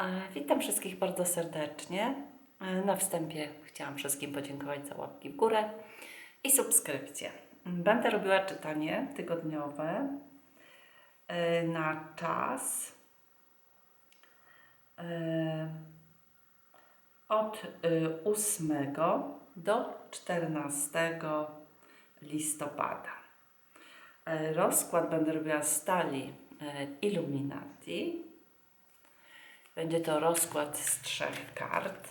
E, Witam wszystkich bardzo serdecznie. E, Na wstępie chciałam wszystkim podziękować za łapki w górę i subskrypcję. Będę robiła czytanie tygodniowe e, na czas od e, 8 do 14 listopada. Rozkład będę robiła z stali Illuminati. Będzie to rozkład z trzech kart.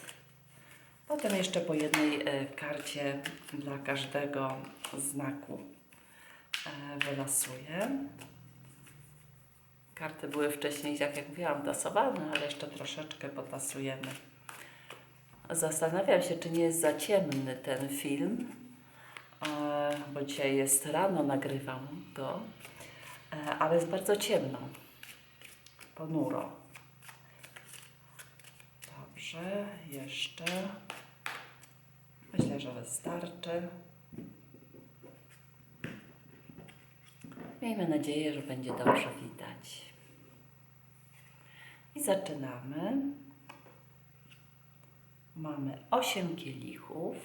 Potem jeszcze po jednej e, karcie dla każdego znaku e, wylosuję. Karty były wcześniej, tak jak mówiłam, tasowane, ale jeszcze troszeczkę potasujemy. Zastanawiam się, czy nie jest za ciemny ten film, e, bo dzisiaj jest rano, nagrywam go, ale jest bardzo ciemno, ponuro. Dobrze, jeszcze. Myślę, że wystarczy. Miejmy nadzieję, że będzie dobrze widać. I zaczynamy. Mamy 8 kielichów.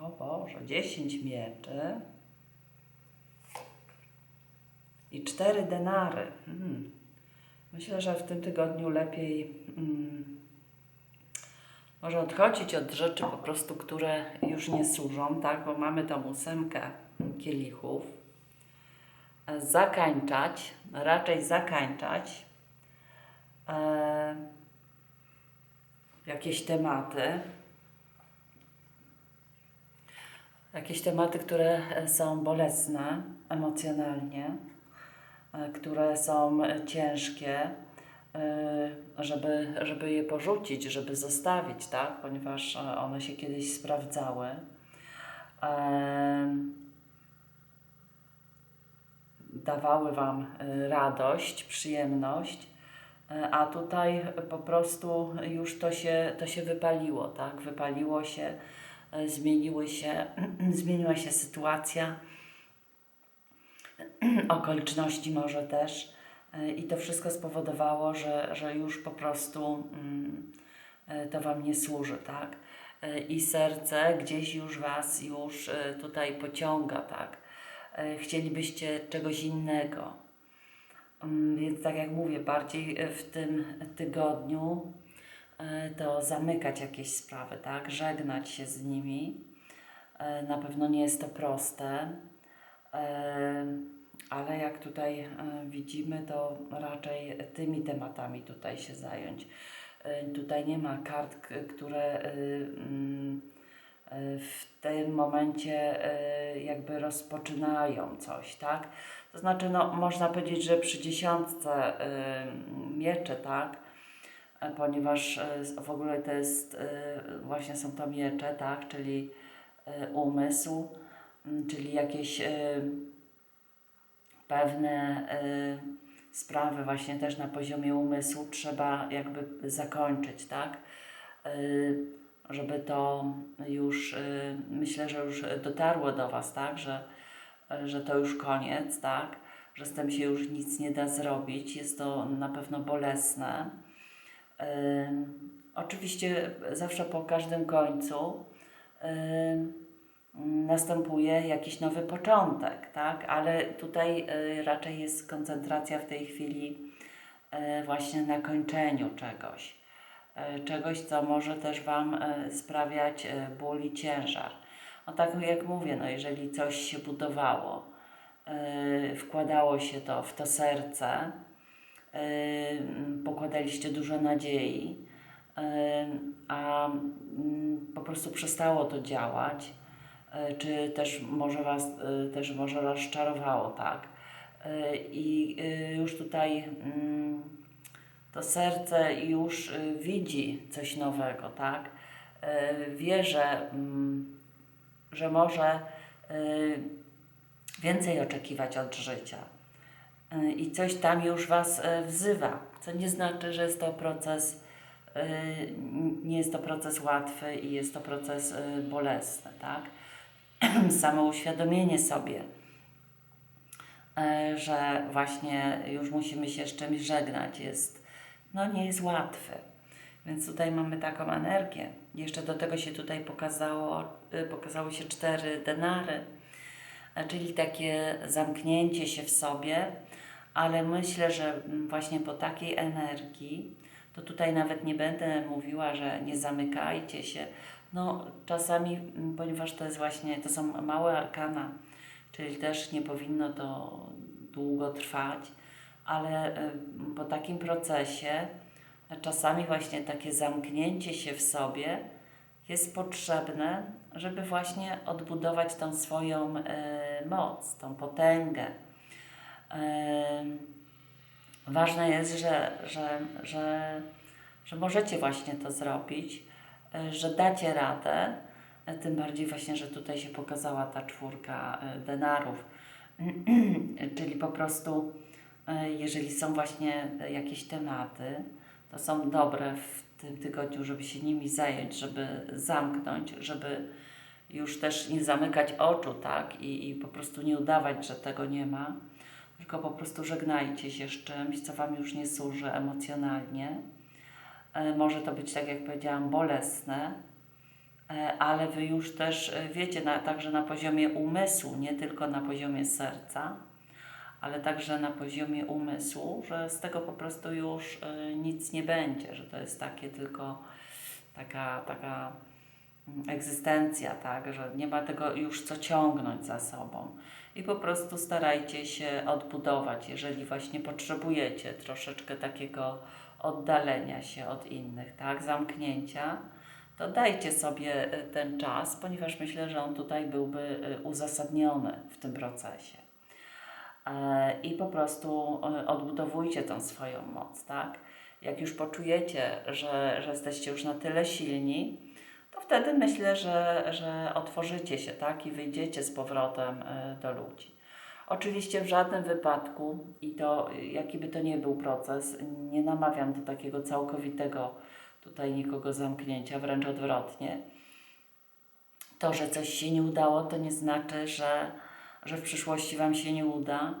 O Boże, 10 mieczy. I cztery denary. Hmm. Myślę, że w tym tygodniu lepiej mm, może odchodzić od rzeczy po prostu, które już nie służą, tak? Bo mamy tą ósemkę kielichów. Zakańczać, raczej zakańczać e, jakieś tematy. Jakieś tematy, które są bolesne emocjonalnie które są e, ciężkie, e, żeby, żeby je porzucić, żeby zostawić, tak? Ponieważ e, one się kiedyś sprawdzały. E, Dawały Wam e, radość, przyjemność, e, a tutaj po prostu już to się, to się wypaliło, tak? Wypaliło się, e, zmieniły się, zmieniła się sytuacja okoliczności może też. E, I to wszystko spowodowało, że, że już po prostu mm, e, to Wam nie służy, tak? E, I serce gdzieś już Was już tutaj pociąga, tak? Chcielibyście czegoś innego. Mm, Więc tak jak mówię, bardziej w tym tygodniu to zamykać jakieś sprawy, tak? Żegnać się z nimi. Na pewno nie jest to proste. Ale jak tutaj widzimy, to raczej tymi tematami tutaj się zająć. Tutaj nie ma kart, które e, mm, e, w tym momencie e, jakby rozpoczynają coś, tak? To znaczy, no, można powiedzieć, że przy dziesiątce miecze, tak? E, Ponieważ e, w ogóle to jest, e, właśnie są to miecze, tak? Czyli umysł, czyli jakieś e, pewne y, sprawy właśnie też na poziomie umysłu trzeba jakby zakończyć, tak? Y, żeby to już, myślę, że już dotarło do Was, tak? Że, że to już koniec, tak? Że z tym się już nic nie da zrobić. Jest to na pewno bolesne. Oczywiście zawsze po każdym końcu następuje jakiś nowy początek, tak? Ale tutaj y, raczej jest koncentracja w tej chwili y, właśnie na kończeniu czegoś. Y, czegoś, co może też Wam sprawiać ból i ciężar. No tak jak mówię, no jeżeli coś się budowało, wkładało się to w to serce, pokładaliście dużo nadziei, a mm, po prostu przestało to działać, czy też może Was e, też może rozczarowało, tak? E, I e, już tutaj mm, to serce już e, widzi coś nowego, tak? E, Wie, że, mm, że może e, więcej oczekiwać od życia. E, I coś tam już Was e, wzywa, co nie znaczy, że jest to proces, e, nie jest to proces łatwy i jest to proces e, bolesny, tak? Samo uświadomienie sobie, e, że właśnie już musimy się z czymś żegnać. Jest, no nie jest łatwy. Więc tutaj mamy taką energię. Jeszcze do tego się tutaj pokazało, y, pokazały się cztery denary, a czyli takie zamknięcie się w sobie, ale myślę, że właśnie po takiej energii, to tutaj nawet nie będę mówiła, że nie zamykajcie się. No czasami, mm, ponieważ to jest właśnie, to są małe arkana, czyli też nie powinno to długo trwać, ale po takim procesie czasami właśnie takie zamknięcie się w sobie jest potrzebne, żeby właśnie odbudować tą swoją e, moc, tą potęgę. E, ważne jest, że, że, że, że możecie właśnie to zrobić, e, że dacie radę, e, tym bardziej właśnie, że tutaj się pokazała ta czwórka e, denarów, czyli po prostu e, jeżeli są właśnie jakieś tematy, to są dobre w tym tygodniu, żeby się nimi zająć, żeby zamknąć, żeby już też nie zamykać oczu, tak? I, i po prostu nie udawać, że tego nie ma, tylko po prostu żegnajcie się z czymś, co Wam już nie służy emocjonalnie. E, może to być, tak jak powiedziałam, bolesne, e, ale Wy już też e, wiecie, na, także na poziomie umysłu, nie tylko na poziomie serca, ale także na poziomie umysłu, że z tego po prostu już nic nie będzie, że to jest takie tylko taka, taka mm, egzystencja, tak, że nie ma tego już co ciągnąć za sobą. I po prostu starajcie się odbudować, jeżeli właśnie potrzebujecie troszeczkę takiego oddalenia się od innych, tak, zamknięcia, to dajcie sobie y, ten czas, ponieważ myślę, że on tutaj byłby y, uzasadniony w tym procesie. E, i po prostu e, odbudowujcie tą swoją moc, tak? Jak już poczujecie, że, że jesteście już na tyle silni, to wtedy myślę, że, że otworzycie się, tak? I wyjdziecie z powrotem e, do ludzi. Oczywiście w żadnym wypadku, i to jaki by to nie był proces, nie namawiam do takiego całkowitego tutaj nikogo zamknięcia, wręcz odwrotnie. To, że coś się nie udało, to nie znaczy, że że w przyszłości Wam się nie uda,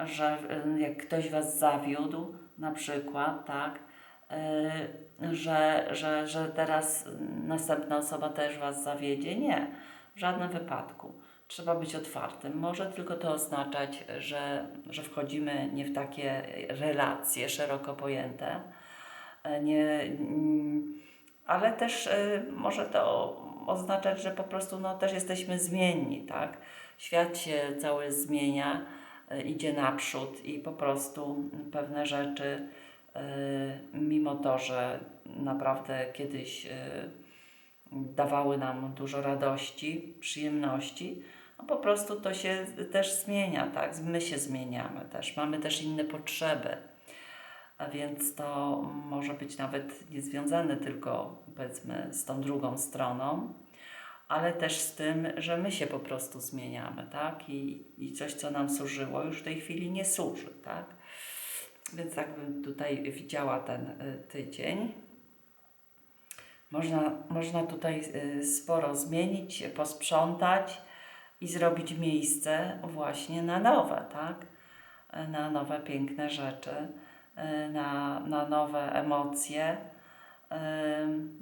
że y, jak ktoś Was zawiódł, na przykład, tak, y, że, że, że teraz następna osoba też Was zawiedzie. Nie, w żadnym wypadku. Trzeba być otwartym. Może tylko to oznaczać, że, że wchodzimy nie w takie relacje szeroko pojęte, y, nie, ale też może to oznaczać, że po prostu no, też jesteśmy zmienni, tak? świat się cały zmienia, e, idzie naprzód i po prostu pewne rzeczy, e, mimo to, że naprawdę kiedyś e, dawały nam dużo radości, przyjemności, no po prostu to się też zmienia, tak? My się zmieniamy też, mamy też inne potrzeby. A więc to może być nawet niezwiązane tylko powiedzmy z tą drugą stroną, ale też z tym, że my się po prostu zmieniamy, tak? I, i coś, co nam służyło, już w tej chwili nie służy, tak? Więc tak bym tutaj widziała ten y, tydzień. Można, można tutaj y, sporo zmienić, posprzątać i zrobić miejsce właśnie na nowe, tak? Na nowe, piękne rzeczy, y, na, na nowe emocje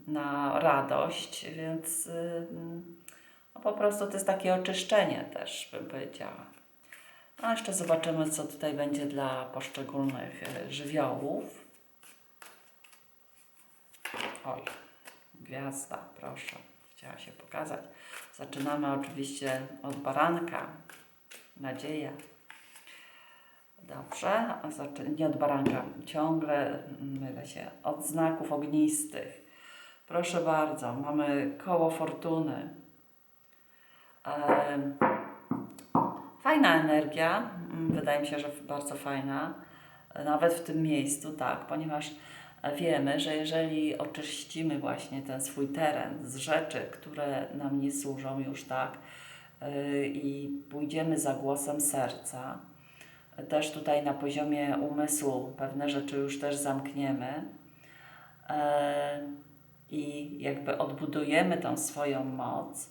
na radość, więc no po prostu to jest takie oczyszczenie też, bym powiedziała. A jeszcze zobaczymy, co tutaj będzie dla poszczególnych e, żywiołów. Oj, gwiazda, proszę, chciała się pokazać. Zaczynamy oczywiście od baranka. Nadzieja. Dobrze, nie od baranka, ciągle mylę się, od znaków ognistych. Proszę bardzo, mamy koło fortuny. Fajna energia, mm, wydaje mi się, że bardzo fajna, nawet w tym miejscu, tak, ponieważ wiemy, że jeżeli oczyścimy właśnie ten swój teren z rzeczy, które nam nie służą już tak y, i pójdziemy za głosem serca, też tutaj na poziomie umysłu pewne rzeczy już też zamkniemy e, i jakby odbudujemy tą swoją moc,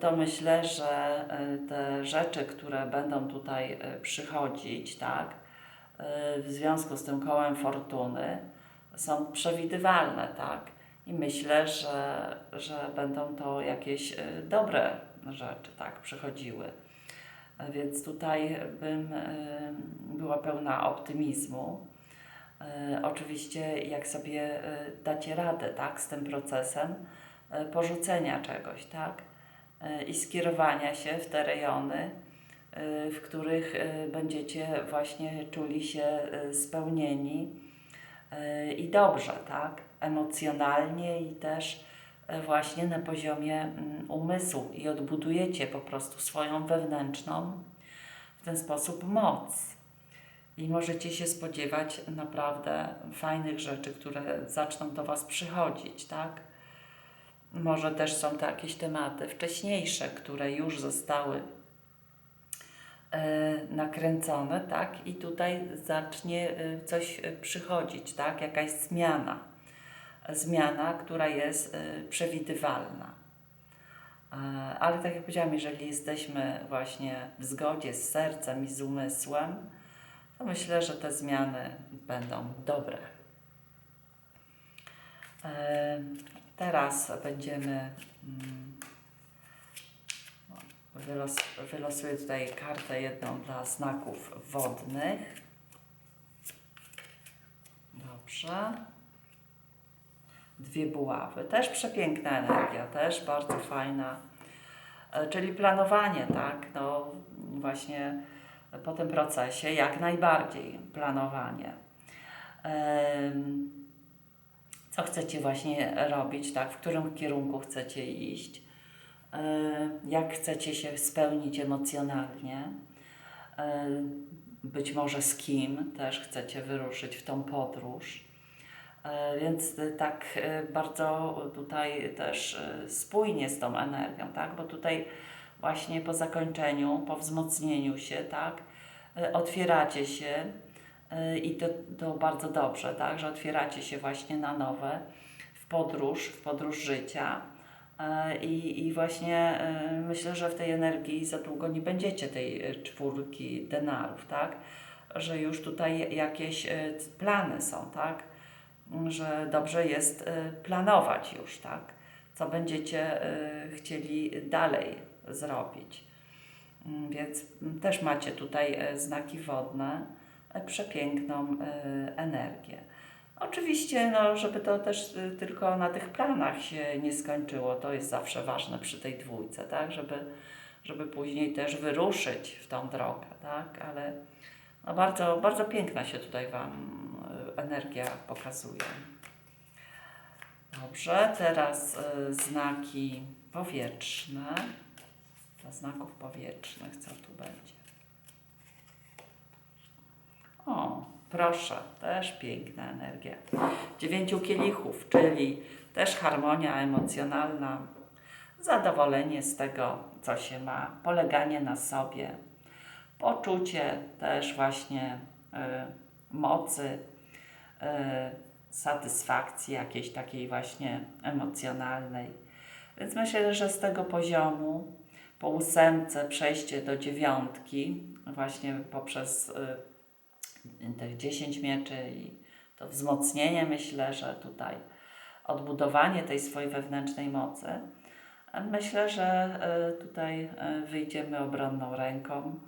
to myślę, że y, te rzeczy, które będą tutaj y, przychodzić, tak, w związku z tym kołem fortuny, są przewidywalne, tak. I myślę, że, że będą to jakieś y, dobre rzeczy, tak, przychodziły. Więc tutaj bym y, była pełna optymizmu. Y, Oczywiście, jak sobie dacie radę, tak, z tym procesem porzucenia czegoś, tak, i skierowania się w te rejony, w których będziecie właśnie czuli się spełnieni i dobrze, tak, emocjonalnie i też y, właśnie na poziomie mm, umysłu i odbudujecie po prostu swoją wewnętrzną w ten sposób moc. I możecie się spodziewać naprawdę fajnych rzeczy, które zaczną do Was przychodzić, tak? Może też są to jakieś tematy wcześniejsze, które już zostały e, nakręcone, tak? I tutaj zacznie e, coś e, przychodzić, tak? Jakaś zmiana. Zmiana, która jest e, przewidywalna. E, Ale tak jak powiedziałam, jeżeli jesteśmy właśnie w zgodzie z sercem i z umysłem, to myślę, że te zmiany będą dobre. E, Teraz będziemy. Wylos, wylosuję tutaj kartę jedną dla znaków wodnych. Dobrze. Dwie buławy. Też przepiękna energia, też bardzo fajna. E, Czyli planowanie, tak? No właśnie po tym procesie jak najbardziej planowanie. Co chcecie właśnie robić, tak? W którym kierunku chcecie iść? E, Jak chcecie się spełnić emocjonalnie? E, Być może z kim też chcecie wyruszyć w tą podróż. E, Więc tak bardzo tutaj też spójnie z tą energią, tak? Bo tutaj właśnie po zakończeniu, po wzmocnieniu się, tak? Otwieracie się i to, to bardzo dobrze, tak? Że otwieracie się właśnie na nowe w podróż, w podróż życia. E, I, I właśnie e, myślę, że w tej energii za długo nie będziecie tej e, czwórki denarów, tak? Że już tutaj jakieś plany są, tak? że dobrze jest planować już, tak? Co będziecie chcieli dalej zrobić. Mm, Więc też macie tutaj znaki wodne, przepiękną energię. Oczywiście, no, żeby to też y, tylko na tych planach się nie skończyło, to jest zawsze ważne przy tej dwójce, tak? Żeby, żeby później też wyruszyć w tą drogę, tak? Ale no bardzo, bardzo piękna się tutaj Wam y, energia pokazuje. Dobrze, teraz y, znaki powietrzne. Dla znaków powietrznych, co tu będzie? O, proszę, też piękna energia. Dziewięciu kielichów, czyli też harmonia emocjonalna, zadowolenie z tego, co się ma, poleganie na sobie, poczucie też właśnie y, mocy, y, satysfakcji jakiejś takiej właśnie emocjonalnej. Więc myślę, że z tego poziomu po ósemce przejście do dziewiątki, właśnie poprzez y, tych 10 mieczy i to wzmocnienie, myślę, że tutaj odbudowanie tej swojej wewnętrznej mocy, myślę, że y, tutaj y, wyjdziemy obronną ręką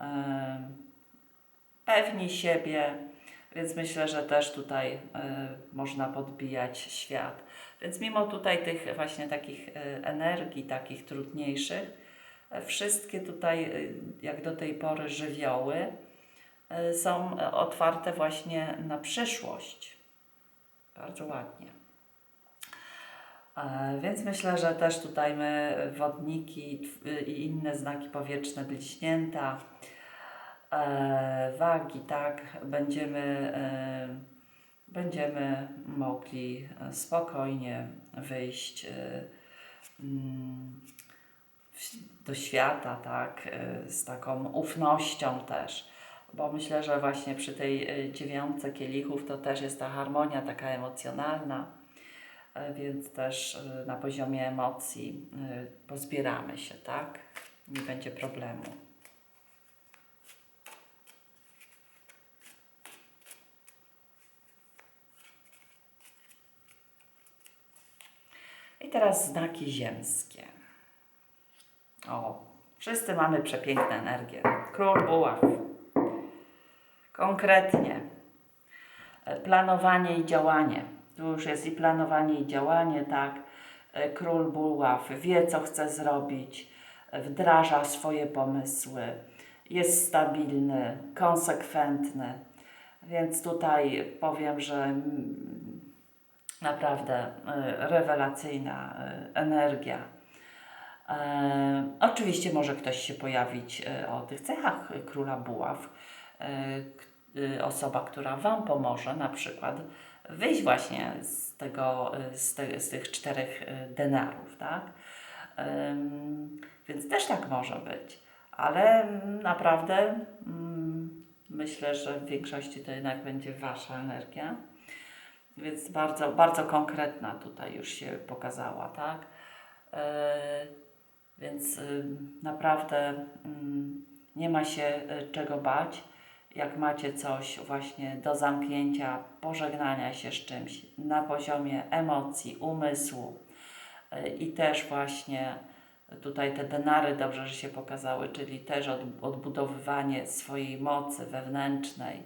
e, pewni siebie, więc myślę, że też tutaj e, można podbijać świat. Więc mimo tutaj tych właśnie takich e, energii, takich trudniejszych, e, wszystkie tutaj, e, jak do tej pory, żywioły e, są e, otwarte właśnie na przyszłość. Bardzo ładnie. E, Więc myślę, że też tutaj my, wodniki i inne znaki powietrzne, bliźnięta, e, wagi, tak, będziemy, e, będziemy mogli e, spokojnie wyjść e, mm, do świata, tak, e, z taką ufnością też. Bo myślę, że właśnie przy tej e, dziewiątce kielichów to też jest ta harmonia taka emocjonalna e, więc też e, na poziomie emocji pozbieramy się, tak? Nie będzie problemu. I teraz znaki ziemskie. O, wszyscy mamy przepiękne energie. Król buław. Konkretnie. Planowanie i działanie. Tu już jest i planowanie i działanie, tak. E, Król buław wie, co chce zrobić, e, wdraża swoje pomysły, jest stabilny, konsekwentny. Więc tutaj powiem, że mm, naprawdę e, rewelacyjna energia. Oczywiście może ktoś się pojawić o tych cechach króla buław. E, e, osoba, która Wam pomoże, na przykład wyjść właśnie z, tego, e, z, te, z tych czterech denarów, tak? Więc też tak może być. Ale naprawdę mm, myślę, że w większości to jednak będzie Wasza energia. Więc bardzo, bardzo konkretna tutaj już się pokazała, tak? Więc naprawdę mm, nie ma się czego bać. Jak macie coś właśnie do zamknięcia, pożegnania się z czymś na poziomie emocji, umysłu y, i też właśnie tutaj te denary dobrze, że się pokazały, czyli też od, odbudowywanie swojej mocy wewnętrznej.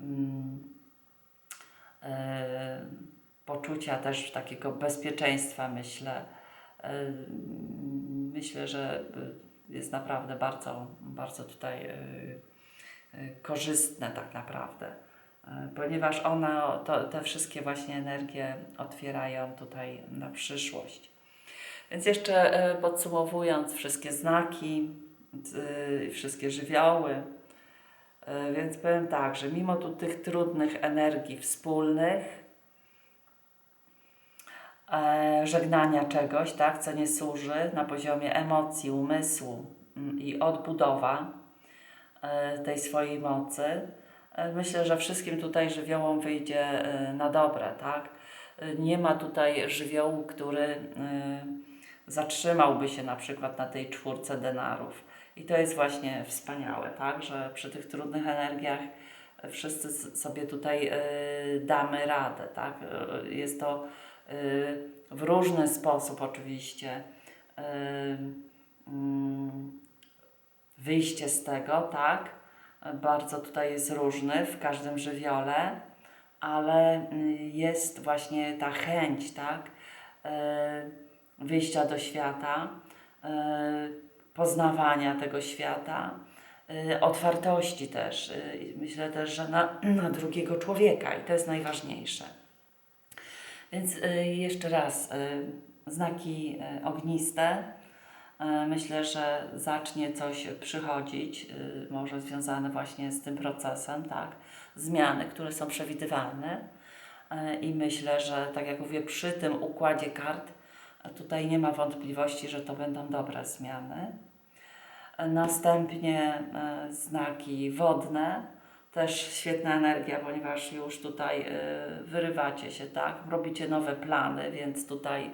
Mm, e, poczucia też takiego bezpieczeństwa, myślę. E, Myślę, że y, jest naprawdę bardzo, bardzo tutaj y, y, korzystne tak naprawdę, E, ponieważ one, to, te wszystkie właśnie energie otwierają tutaj na przyszłość. Więc jeszcze e, podsumowując wszystkie znaki, wszystkie żywioły, e, więc powiem tak, że mimo tu tych trudnych energii wspólnych, e, żegnania czegoś, tak, co nie służy na poziomie emocji, umysłu mm, i odbudowa e, tej swojej mocy. E, Myślę, że wszystkim tutaj żywiołom wyjdzie e, na dobre, tak? E, Nie ma tutaj żywiołu, który e, zatrzymałby się na przykład na tej czwórce denarów. I to jest właśnie wspaniałe, tak? Że przy tych trudnych energiach e, wszyscy sobie tutaj e, damy radę, tak? E, Jest to e, w różny sposób oczywiście e, mm, wyjście z tego, tak? Bardzo tutaj jest różny w każdym żywiole, ale y, jest właśnie ta chęć, tak? E, Wyjścia do świata, e, poznawania tego świata, otwartości też. Myślę też, że na, na drugiego człowieka i to jest najważniejsze. Więc y, jeszcze raz, y, znaki y, ogniste. Y, Myślę, że zacznie coś przychodzić, y, może związane właśnie z tym procesem, tak? Zmiany, które są przewidywalne. Y, I myślę, że tak jak mówię, przy tym układzie kart y, tutaj nie ma wątpliwości, że to będą dobre zmiany. Następnie znaki wodne też świetna energia, ponieważ już tutaj wyrywacie się, tak? Robicie nowe plany, więc tutaj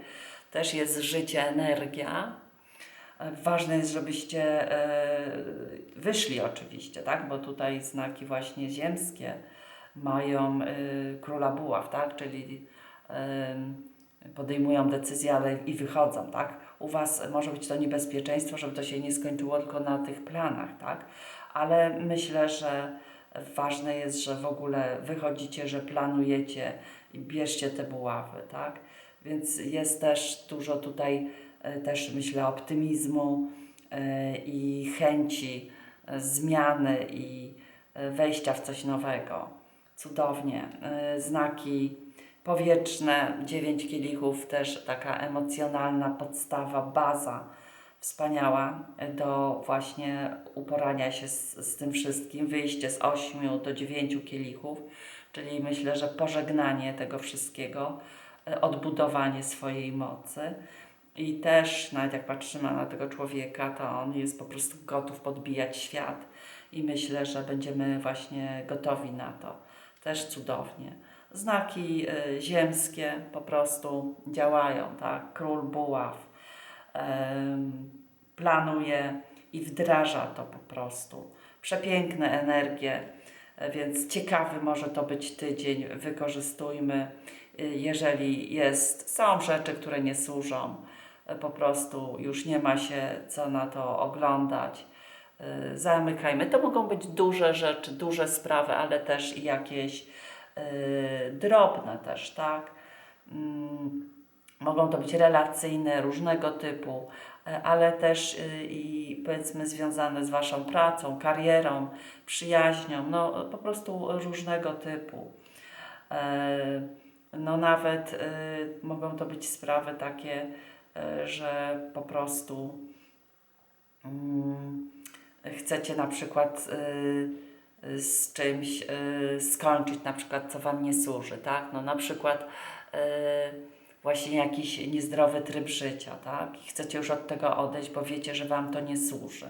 też jest życie, energia. Ważne jest, żebyście e, wyszli oczywiście, tak? Bo tutaj znaki właśnie ziemskie mają e, króla buław, tak? Czyli e, podejmują decyzje, ale i wychodzą, tak? U Was może być to niebezpieczeństwo, żeby to się nie skończyło tylko na tych planach, tak? Ale myślę, że ważne jest, że w ogóle wychodzicie, że planujecie i bierzcie te buławy, tak? Więc jest też dużo tutaj też myślę optymizmu e, i chęci e, zmiany i e, wejścia w coś nowego. Cudownie. E, Znaki powietrzne, dziewięć kielichów, też taka emocjonalna podstawa, baza wspaniała do właśnie uporania się z, z tym wszystkim, wyjście z ośmiu do dziewięciu kielichów, czyli myślę, że pożegnanie tego wszystkiego, e, odbudowanie swojej mocy. I też, nawet jak patrzymy na tego człowieka, to on jest po prostu gotów podbijać świat i myślę, że będziemy właśnie gotowi na to. Też cudownie. znaki y, ziemskie po prostu działają, tak? Król buław em, planuje i wdraża to po prostu. Przepiękne energie, e, więc ciekawy może to być tydzień. Wykorzystujmy, y, jeżeli jest, są rzeczy, które nie służą, po prostu już nie ma się co na to oglądać. Y, Zamykajmy. To mogą być duże rzeczy, duże sprawy, ale też i jakieś y, drobne też, tak? Mm, Mogą to być relacyjne, różnego typu, e, ale też y, i powiedzmy związane z Waszą pracą, karierą, przyjaźnią, no po prostu różnego typu. No nawet y, mogą to być sprawy takie, że po prostu mm, chcecie na przykład y, z czymś y, skończyć, na przykład co Wam nie służy, tak? No na przykład właśnie jakiś niezdrowy tryb życia, tak? I chcecie już od tego odejść, bo wiecie, że Wam to nie służy.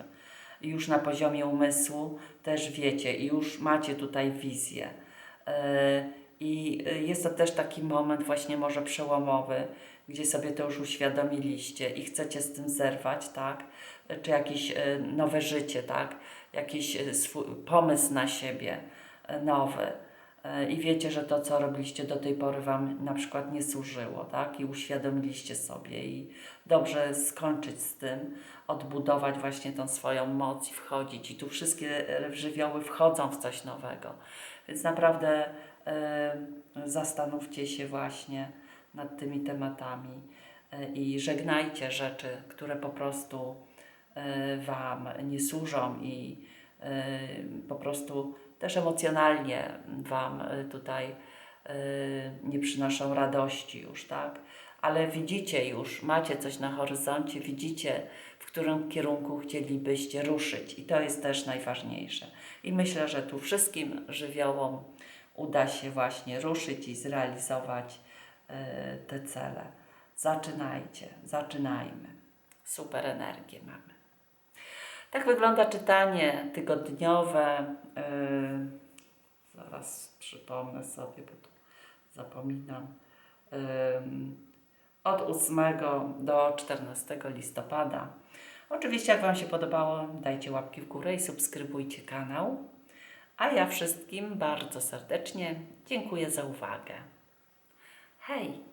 Już na poziomie umysłu też wiecie i już macie tutaj wizję. I y, jest to też taki moment właśnie może przełomowy, gdzie sobie to już uświadomiliście i chcecie z tym zerwać, tak? Czy jakieś y, nowe życie, tak? Jakiś y, swój pomysł na siebie nowy. I wiecie, że to, co robiliście do tej pory, Wam na przykład nie służyło, tak? I uświadomiliście sobie i dobrze skończyć z tym, odbudować właśnie tą swoją moc i wchodzić. I tu wszystkie żywioły wchodzą w coś nowego. Więc naprawdę zastanówcie się właśnie nad tymi tematami y, i żegnajcie rzeczy, które po prostu y, Wam nie służą i po prostu też emocjonalnie Wam tutaj nie przynoszą radości już, tak? Ale widzicie już, macie coś na horyzoncie, widzicie, w którym kierunku chcielibyście ruszyć i to jest też najważniejsze. I myślę, że tu wszystkim żywiołom uda się właśnie ruszyć i zrealizować y, te cele. Zaczynajcie, zaczynajmy. Super energię mamy. Tak wygląda czytanie tygodniowe. Yy, zaraz przypomnę sobie, bo tu zapominam. Ym, od 8 do 14 listopada. Oczywiście, jak Wam się podobało, dajcie łapki w górę i subskrybujcie kanał. A ja wszystkim bardzo serdecznie dziękuję za uwagę. Hej!